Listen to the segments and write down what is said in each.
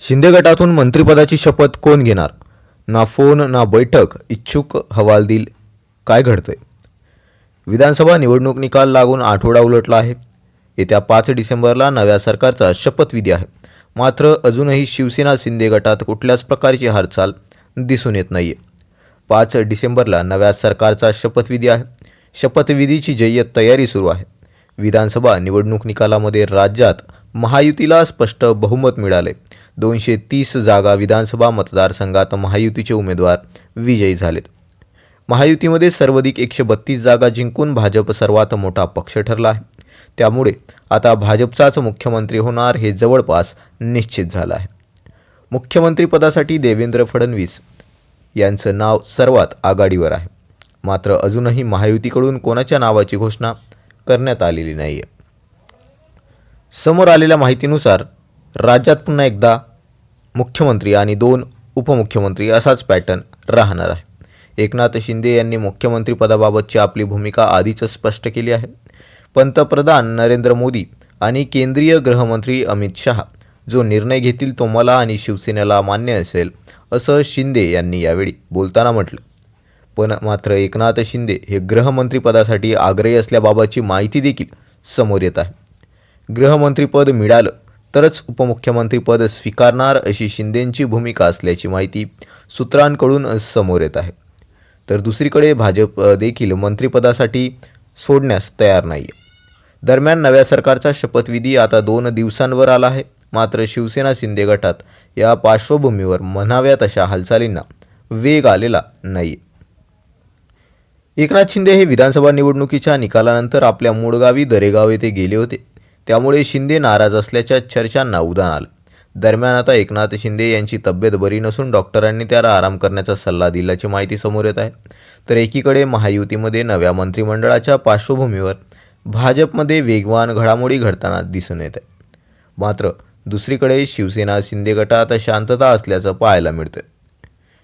शिंदे गटातून मंत्रिपदाची शपथ कोण घेणार? ना फोन ना बैठक. इच्छुक हवालदिल काय घडतंय? विधानसभा निवडणूक निकाल लागून आठवडा उलटला आहे. येत्या पाच डिसेंबरला नव्या सरकारचा शपथविधी आहे. मात्र अजूनही शिवसेना शिंदे गटात कुठल्याच प्रकारची हालचाल दिसून येत नाही आहे पाच डिसेंबरला नव्या सरकारचा शपथविधी आहे. शपथविधीची जय्यत तयारी सुरू आहे. विधानसभा निवडणूक निकालामध्ये राज्यात महायुतीला स्पष्ट बहुमत मिळाले. दोनशे तीस जागा विधानसभा मतदारसंघात महायुतीचे उमेदवार विजयी झालेत. महायुतीमध्ये सर्वाधिक एकशे बत्तीस जागा जिंकून भाजप सर्वात मोठा पक्ष ठरला आहे. त्यामुळे आता भाजपचाच मुख्यमंत्री होणार हे जवळपास निश्चित झालं आहे. मुख्यमंत्रीपदासाठी देवेंद्र फडणवीस यांचं नाव सर्वात आघाडीवर आहे. मात्र अजूनही महायुतीकडून कोणाच्या नावाची घोषणा करण्यात आलेली नाही आहे समोर आलेल्या माहितीनुसार राज्यात पुन्हा एकदा मुख्यमंत्री आणि दोन उपमुख्यमंत्री असाच पॅटर्न राहणार आहे. एकनाथ शिंदे यांनी मुख्यमंत्रीपदाबाबतची आपली भूमिका आधीच स्पष्ट केली आहे. पंतप्रधान नरेंद्र मोदी आणि केंद्रीय गृहमंत्री अमित शहा जो निर्णय घेतील तो मला आणि शिवसेनेला मान्य असेल असं शिंदे यांनी यावेळी बोलताना म्हटलं. पण मात्र एकनाथ शिंदे हे गृहमंत्रीपदासाठी आग्रही असल्याबाबतची माहिती देखील समोर येत आहे. गृहमंत्रीपद मिळालं तरच उपमुख्यमंत्रीपद स्वीकारणार अशी शिंदेंची भूमिका असल्याची माहिती सूत्रांकडून समोर येत आहे. तर दुसरीकडे भाजप देखील मंत्रिपदासाठी सोडण्यास तयार नाही दरम्यान नव्या सरकारचा शपथविधी आता दोन दिवसांवर आला आहे. मात्र शिवसेना शिंदे गटात या पार्श्वभूमीवर म्हणाव्या तशा हालचालींना वेग आलेला नाही एकनाथ शिंदे हे विधानसभा निवडणुकीच्या निकालानंतर आपल्या मूळगावी दरेगाव येथे गेले होते. त्यामुळे शिंदे नाराज असल्याच्या चर्चांना उधाण आलं. दरम्यान आता एकनाथ शिंदे यांची तब्येत बरी नसून डॉक्टरांनी त्याला आराम करण्याचा सल्ला दिल्याची माहिती समोर येत आहे. तर एकीकडे महायुतीमध्ये नव्या मंत्रिमंडळाच्या पार्श्वभूमीवर भाजपमध्ये वेगवान घडामोडी घडताना दिसून येत आहे. मात्र दुसरीकडे शिवसेना शिंदे गटात शांतता असल्याचं पाहायला मिळतं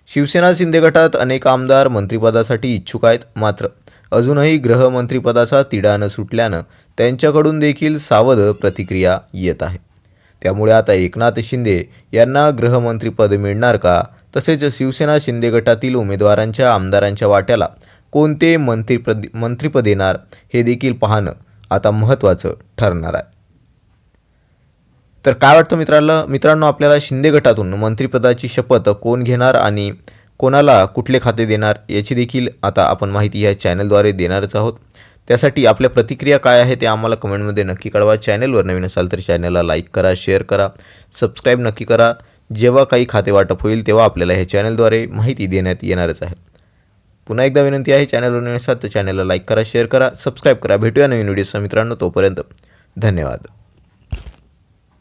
शिवसेना शिंदे गटात अनेक आमदार मंत्रिपदासाठी इच्छुक आहेत मात्र अजूनही गृहमंत्रीपदाचा तिढा न सुटल्यानं त्यांच्याकडून देखील सावध प्रतिक्रिया येत आहे. त्यामुळे आता एकनाथ शिंदे यांना गृहमंत्रीपद मिळणार का? तसेच शिवसेना शिंदे गटातील उमेदवारांच्या आमदारांच्या वाट्याला कोणते मंत्रिपद मंत्रिपद येणार हे देखील पाहणं आता महत्त्वाचं ठरणार आहे. तर काय वाटतं मित्रांनो मित्रांनो आपल्याला शिंदे गटातून मंत्रिपदाची शपथ कोण घेणार आणि कोणाला कुठले खाते देणार याची देखील आता आपण माहिती या चॅनलद्वारे देणारच आहोत. त्यासाठी आपल्या प्रतिक्रिया काय आहे ते आम्हाला कमेंटमध्ये नक्की कळवा. चॅनलवर नवीन असाल तर चॅनलला लाईक करा शेअर करा सबस्क्राईब नक्की करा. जेव्हा काही खाते वाटप होईल तेव्हा आपल्याला हे चॅनलद्वारे माहिती देण्यात येणारच आहे. पुन्हा एकदा विनंती आहे चॅनलवर नवीन असाल तर चॅनलला लाईक करा शेअर करा सबस्क्राईब करा. भेटूया नवीन व्हिडिओसह मित्रांनो तोपर्यंत धन्यवाद.